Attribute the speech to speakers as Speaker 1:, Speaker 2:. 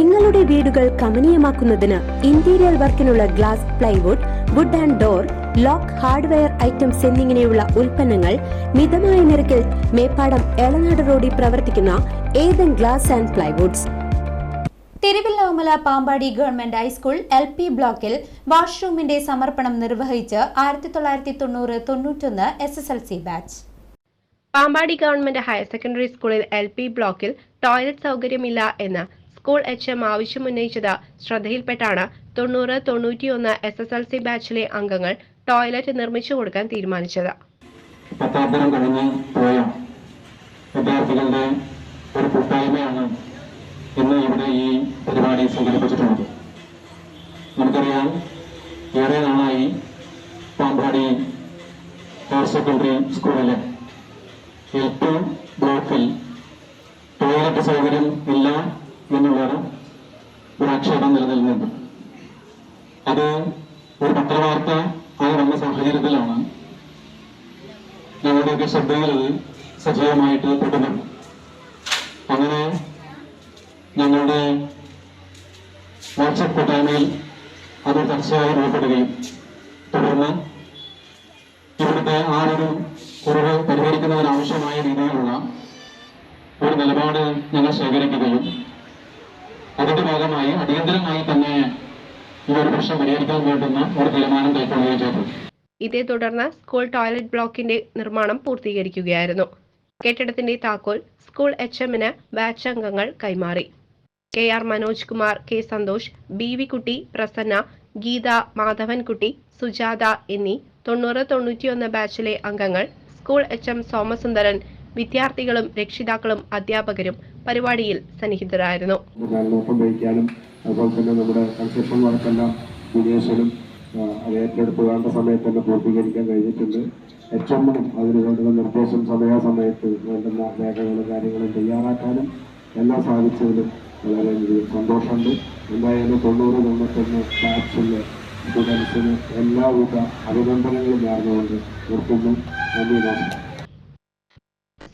Speaker 1: നിങ്ങളുടെ വീടുകൾ കമനീയമാക്കുന്നതിന് interior വർക്കിനുള്ള glass plywood wood and door lock hardware items എന്നിങ്ങനെയുള്ള ഉൽപ്പന്നങ്ങൾ മിതമായ നിരക്കിൽ മേപ്പാടം എളനാട് റോഡിൽ പ്രവർത്തിക്കുന്ന Ethan glass and plywoods.
Speaker 2: Thiruvilwamala Pampady government high school L P ബ്ലോക്കിൽ വാഷ്റൂമിന്റെ സമർപ്പണം നിർവഹിച്ച് ആയിരത്തി തൊള്ളായിരത്തി തൊണ്ണൂറ് തൊണ്ണൂറ്റൊന്ന് S S L C batch
Speaker 3: Pampady government higher secondary സ്കൂളിൽ എൽ പി ബ്ലോക്കിൽ ടോയ്ലറ്റ് സൗകര്യമില്ല എന്ന് സ്കൂൾ എച്ച് എം ആവശ്യമുന്നയിച്ചത് ശ്രദ്ധയിൽപ്പെട്ടാണ്. തൊണ്ണൂറ് തൊണ്ണൂറ്റിയൊന്ന് എസ് എസ് എൽ സി ബാച്ചിലെ അംഗങ്ങൾ ടോയ്ലറ്റ് നിർമ്മിച്ചു കൊടുക്കാൻ തീരുമാനിച്ചത്.
Speaker 4: പത്താം തരം കഴിഞ്ഞ് പോയ വിദ്യാർത്ഥികളുടെ ഒരു കൂട്ടായ്മയാണ് ഇന്ന് ഇവിടെ ഈ പരിപാടി സംഘടിപ്പിച്ചിട്ടുള്ളത്. നമുക്കറിയാം ഏറെ നാളായി പാമ്പാടി ഹയർ സെക്കൻഡറി സ്കൂളിലെ എൽ ടു ബ്ലോക്കിൽ ടോയ്ലറ്റ് സൗകര്യം ഇല്ല ആക്ഷേപം നിലനിൽക്കുന്നുണ്ട് അത് ഒരു പത്രവാർത്ത ആയി വന്ന സാഹചര്യത്തിലാണ് ഞങ്ങളുടെയൊക്കെ ശ്രദ്ധയിൽ അത് സജീവമായിട്ട് പെടുന്നുണ്ട് അങ്ങനെ ഞങ്ങളുടെ വാട്സപ്പ് കൂട്ടായ്മയിൽ അത് ചർച്ചയായി രൂപപ്പെടുകയും തുടർന്ന് ഇവിടുത്തെ ആ ഒരു കുറവ് പരിഹരിക്കുന്നതിനാവശ്യമായ രീതിയിലുള്ള ഒരു നിലപാട് ഞങ്ങൾ ശേഖരിക്കുകയും അതിന്റെ ഭാഗമായി അടിയന്തരമായി തന്നെ ഈ ഒരു പ്രശ്നം പരിഹരിക്കാൻ വേണ്ടുന്ന ഒരു തീരുമാനം കൈക്കൊള്ളുകയും ചെയ്തു.
Speaker 3: ഇതേ തുടർന്ന് സ്കൂൾ ടോയ്ലറ്റ് ബ്ലോക്കിന്റെ നിർമ്മാണം പൂർത്തീകരിക്കുകയായിരുന്നു. കെട്ടിടത്തിന്റെ താക്കോൽ സ്കൂൾ എച്ച് എമ്മിന് ബാച്ച് അംഗങ്ങൾ കൈമാറി. K R Manoj Kumar K Santhosh B V Kutty Prasanna Geetha Madhavankutty Sujatha എന്നീ തൊണ്ണൂറ് തൊണ്ണൂറ്റിയൊന്ന് ബാച്ചിലെ അംഗങ്ങൾ സ്കൂൾ എച്ച് എം സോമസുന്ദരൻ വിദ്യാർത്ഥികളും രക്ഷിതാക്കളും അധ്യാപകരും പരിപാടിയിൽ സന്നിഹിതരായിരുന്നു.
Speaker 5: അതുപോലെ തന്നെ നമ്മുടെ കൺസ്ട്രക്ഷൻ വർക്കെല്ലാം വിദേശിലും അത് ഏറ്റെടുത്ത് വേണ്ട സമയത്ത് തന്നെ പൂർത്തീകരിക്കാൻ കഴിഞ്ഞിട്ടുണ്ട്. എച്ച് എമ്മിനും അതിന് വേണ്ടുന്ന നിർദ്ദേശം സമയാസമയത്ത് വേണ്ടുന്ന രേഖകളും കാര്യങ്ങളും തയ്യാറാക്കാനും എല്ലാം സാധിച്ചതിലും വളരെയധികം സന്തോഷമുണ്ട്. എന്തായാലും തൊണ്ണൂറ് തൊണ്ണൂറ്റൊന്ന് ബാച്ചിലെ സ്റ്റുഡൻസിന് എല്ലാവിധ അഭിനന്ദനങ്ങളും നേർന്നുകൊണ്ട് നിർത്തുന്നു. നന്ദി നമസ്കാരം.